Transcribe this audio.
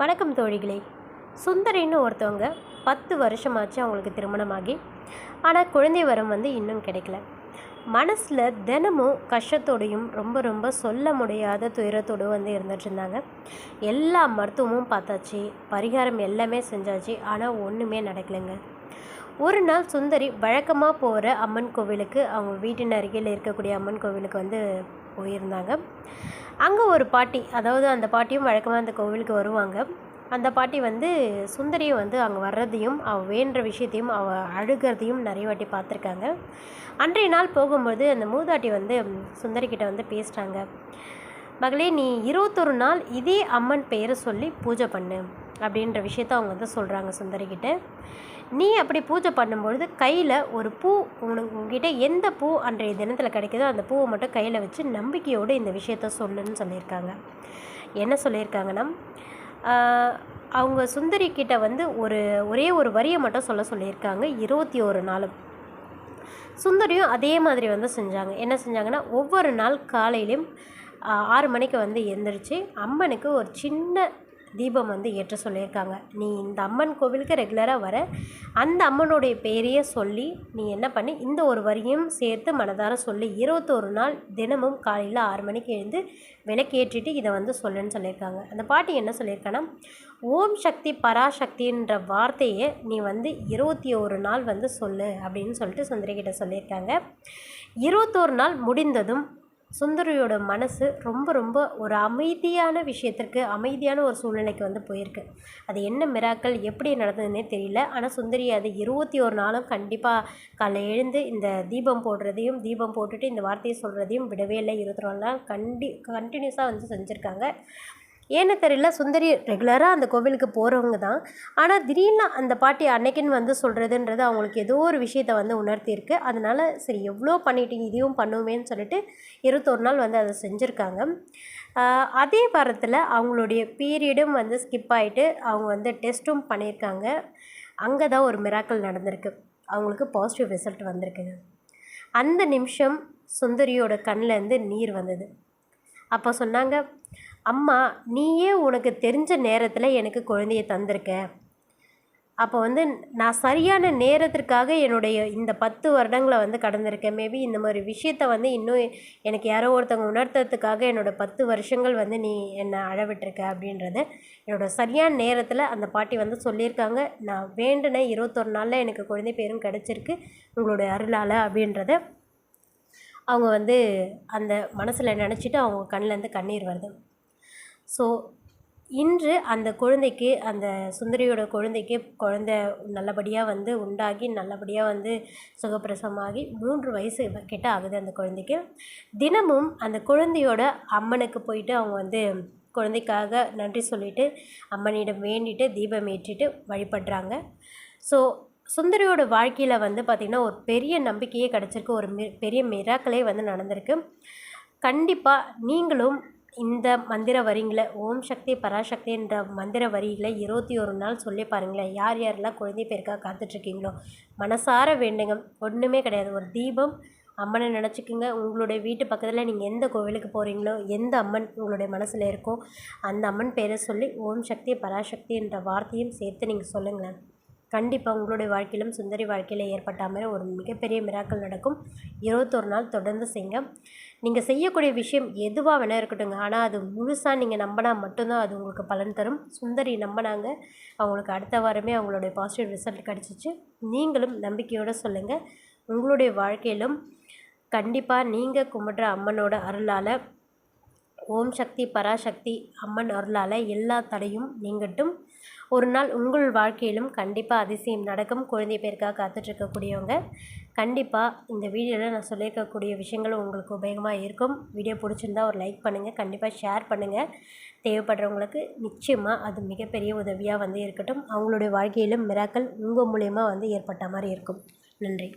வணக்கம் தோழிகளே. சுந்தரின்னு ஒருத்தவங்க பத்து வருஷமாச்சு அவங்களுக்கு திருமணமாகி. ஆனால் குழந்தை வரம் வந்து இன்னும் கிடைக்கல. மனசில் தினமும் கஷ்டத்தோடையும் ரொம்ப ரொம்ப சொல்ல முடியாத துயரத்தோடு வந்து இருந்துட்டுருந்தாங்க எல்லா மருத்துவமும் பார்த்தாச்சு பரிகாரம் எல்லாமே செஞ்சாச்சு ஆனால் ஒன்றுமே நடக்கலைங்க. ஒரு நாள் சுந்தரி வழக்கமாக போகிற அம்மன் கோவிலுக்கு அவங்க வீட்டின் அருகில் இருக்கக்கூடிய அம்மன் கோவிலுக்கு வந்து போயிருந்தாங்க. அங்கே ஒரு பாட்டி அதாவது அந்த பாட்டியும் வழக்கமாக அந்த கோவிலுக்கு வருவாங்க. அந்த பாட்டி வந்து சுந்தரியும் வந்து அங்கே வர்றதையும் அவள் வேண்டுற விஷயத்தையும் அவள் அழுகிறதையும் நிறைய வாட்டி பார்த்துருக்காங்க. அன்றைய நாள் போகும்போது அந்த மூதாட்டி வந்து சுந்தரிக்கிட்ட வந்து பேசிட்டாங்க மகளே நீ இருபத்தொரு நாள் இதே அம்மன் பெயரை சொல்லி பூஜை பண்ணு அப்படின்ற விஷயத்த அவங்க வந்து சொல்கிறாங்க சுந்தரிக்கிட்ட. நீ அப்படி பூஜை பண்ணும்பொழுது கையில் ஒரு பூ உனக்கு உங்ககிட்ட எந்த பூ அன்றைய தினத்தில் கிடைக்குதோ அந்த பூவை மட்டும் கையில் வச்சு நம்பிக்கையோடு இந்த விஷயத்த சொல்லுன்னு சொல்லியிருக்காங்க. என்ன சொல்லியிருக்காங்கன்னா அவங்க சுந்தரி கிட்ட வந்து ஒரு ஒரே ஒரு வரியை மட்டும் சொல்ல சொல்லியிருக்காங்க. இருபத்தி ஒரு நாளும். சுந்தரியும் அதே மாதிரி வந்து செஞ்சாங்க. என்ன செஞ்சாங்கன்னா ஒவ்வொரு நாள் காலையிலையும் ஆறு மணிக்கு வந்து எந்திரிச்சு அம்மனுக்கு ஒரு சின்ன தீபம் வந்து ஏற்ற சொல்லியிருக்காங்க. நீ இந்த அம்மன் கோவிலுக்கு ரெகுலராக வர அந்த அம்மனுடைய பெயரையே சொல்லி நீ என்ன பண்ணி? இந்த ஒரு வரியும் சேர்த்து மனதார சொல்லி. இருபத்தோரு நாள் தினமும் காலையில் ஆறு மணிக்கு எழுந்து விளக்கேற்றிட்டு இதை வந்து சொல்லுன்னு சொல்லியிருக்காங்க. அந்த பாட்டி என்ன சொல்லியிருக்காங்கன்னா ஓம் சக்தி பராசக்தின்ற வார்த்தையை நீ வந்து இருபத்தி ஒரு நாள் வந்து சொல்லு அப்படின்னு சொல்லிட்டு சுந்தரிகிட்ட சொல்லியிருக்காங்க. இருபத்தோரு நாள் முடிந்ததும் சுந்தரியோட மனசு ரொம்ப ரொம்ப ஒரு அமைதியான விஷயத்திற்கு அமைதியான ஒரு சூழ்நிலைக்கு வந்து போயிருக்கு. அது என்ன மிராக்கள் எப்படி நடந்ததுன்னே தெரியல. ஆனால் சுந்தரி அது இருபத்தி ஒரு நாளும் கண்டிப்பாக காலைல எழுந்து இந்த தீபம் போடுறதையும் தீபம் போட்டுட்டு இந்த வார்த்தையை சொல்கிறதையும் விடவே இல்லை. இருபத்தி நாலு நாள் கண்டி கண்டினியூஸாக வந்து செஞ்சுருக்காங்க. ஏன்னு தெரியல சுந்தரி ரெகுலராக அந்த கோவிலுக்கு போகிறவங்க தான். ஆனால் திடீர்னு அந்த பாட்டி அன்னைக்குன்னு வந்து சொல்கிறதுன்றது அவங்களுக்கு ஏதோ ஒரு விஷயத்தை வந்து உணர்த்தியிருக்கு. அதனால் சரி எவ்வளோ பண்ணிட்டீங்க இதையும் பண்ணுவேன்னு சொல்லிட்டு இருபத்தொரு நாள் வந்து அதை செஞ்சுருக்காங்க. அதே வாரத்தில் அவங்களுடைய பீரியடும் வந்து ஸ்கிப் ஆகிட்டு அவங்க வந்து டெஸ்ட்டும் பண்ணியிருக்காங்க. அங்கே தான் ஒரு மிராக்கள் நடந்திருக்கு. அவங்களுக்கு பாசிட்டிவ் ரிசல்ட் வந்திருக்குங்க. அந்த நிமிஷம் சுந்தரியோட கண்ணிலேருந்து நீர் வந்தது. அப்போ சொன்னாங்க அம்மா நீயே உனக்கு தெரிஞ்ச நேரத்தில் எனக்கு குழந்தைய தந்திருக்க. அப்போ வந்து நான் சரியான நேரத்திற்காக என்னுடைய இந்த பத்து வருடங்களை வந்து கடந்திருக்கேன் மேபி இந்த மாதிரி விஷயத்த வந்து இன்னும் எனக்கு யாரோ ஒருத்தவங்க உணர்த்துறதுக்காக என்னோட பத்து வருஷங்கள் வந்து நீ என்னை அழவிட்டிருக்க அப்படின்றத என்னோட சரியான நேரத்தில் அந்த பாட்டி வந்து சொல்லியிருக்காங்க. நான் வேண்டின இருபத்தொரு நாளில் எனக்கு குழந்தை பேரும் கிடச்சிருக்கு. உங்களுடைய அருளால் அப்படின்றத அவங்க வந்து அந்த மனசில் நினச்சிட்டு அவங்க கண்ணிலேருந்து கண்ணீர் வருது. ஸோ இன்று அந்த குழந்தைக்கு அந்த சுந்தரியோட குழந்தைக்கு குழந்த நல்லபடியாக வந்து உண்டாகி நல்லபடியாக வந்து சுகப்பிரசவமாகி மூன்று வயசு கிட்ட ஆகுது அந்த குழந்தைக்கு. தினமும் அந்த குழந்தையோட அம்மனுக்கு போயிட்டு அவங்க வந்து குழந்தைக்காக நன்றி சொல்லிட்டு அம்மனிடம் வேண்டிட்டு தீபம் ஏற்றிட்டு வழிபடுறாங்க. ஸோ சுந்தரியோட வாழ்க்கையில் வந்து பார்த்திங்கன்னா ஒரு பெரிய நம்பிக்கையே கிடச்சிருக்கு. ஒரு மி பெரிய மிராக்களே வந்து நடந்திருக்கு. கண்டிப்பாக நீங்களும் இந்த மந்திர வரிங்களை ஓம் சக்தி பராசக்தி என்ற மந்திர வரிகளை இருபத்தி ஒரு நாள் சொல்லி பாருங்களேன். யார் யாரெல்லாம் குழந்தை பேருக்காக காத்துட்ருக்கீங்களோ மனசார வேண்டுங்க ஒன்றுமே கிடையாது. ஒரு தீபம் அம்மனை நினச்சிக்கோங்க. உங்களுடைய வீட்டு பக்கத்தில் நீங்கள் எந்த கோவிலுக்கு போகிறீங்களோ எந்த அம்மன் உங்களுடைய மனசில் இருக்கோ அந்த அம்மன் பேரை சொல்லி ஓம் சக்தி பராசக்தி என்ற வார்த்தையும் சேர்த்து நீங்கள் சொல்லுங்களேன். கண்டிப்பாக உங்களுடைய வாழ்க்கையிலும் சுந்தரி வாழ்க்கையில் ஏற்பட்ட மாதிரி ஒரு மிகப்பெரிய மிராக்கள் நடக்கும். இருபத்தொரு நாள் தொடர்ந்து செய்யுங்க நீங்கள் செய்யக்கூடிய விஷயம் எதுவாக வேணால் இருக்கட்டுங்க ஆனால் அது முழுசாக நீங்கள் நம்பினா மட்டும்தான் அது உங்களுக்கு பலன் தரும். சுந்தரி நம்பினாங்க. அவங்களுக்கு அடுத்த வாரமே அவங்களுடைய பாசிட்டிவ் ரிசல்ட் கிடச்சிச்சு. நீங்களும் நம்பிக்கையோடு சொல்லுங்கள் உங்களுடைய வாழ்க்கையிலும் கண்டிப்பாக நீங்கள் கும்பிட்ற அம்மனோட அருளால் ஓம் சக்தி பராசக்தி அம்மன் அருளால் எல்லா தடையும் நீங்கட்டும். ஒரு நாள் உங்கள் வாழ்க்கையிலும் கண்டிப்பாக அதிசயம் நடக்கும். குழந்தை பேருக்காக காத்துட்ருக்கக்கூடியவங்க கண்டிப்பாக இந்த வீடியோவில் நான் சொல்லியிருக்கக்கூடிய விஷயங்கள் உங்களுக்கு உபயோகமாக இருக்கும். வீடியோ பிடிச்சிருந்தா ஒரு லைக் பண்ணுங்கள் கண்டிப்பாக ஷேர் பண்ணுங்கள் தேவைப்படுறவங்களுக்கு நிச்சயமாக அது மிகப்பெரிய உதவியாக வந்து இருக்கட்டும். அவங்களுடைய வாழ்க்கையிலும் மிராக்கள் உங்கள் மூலயமா வந்து ஏற்பட்ட மாதிரி இருக்கும். நன்றி.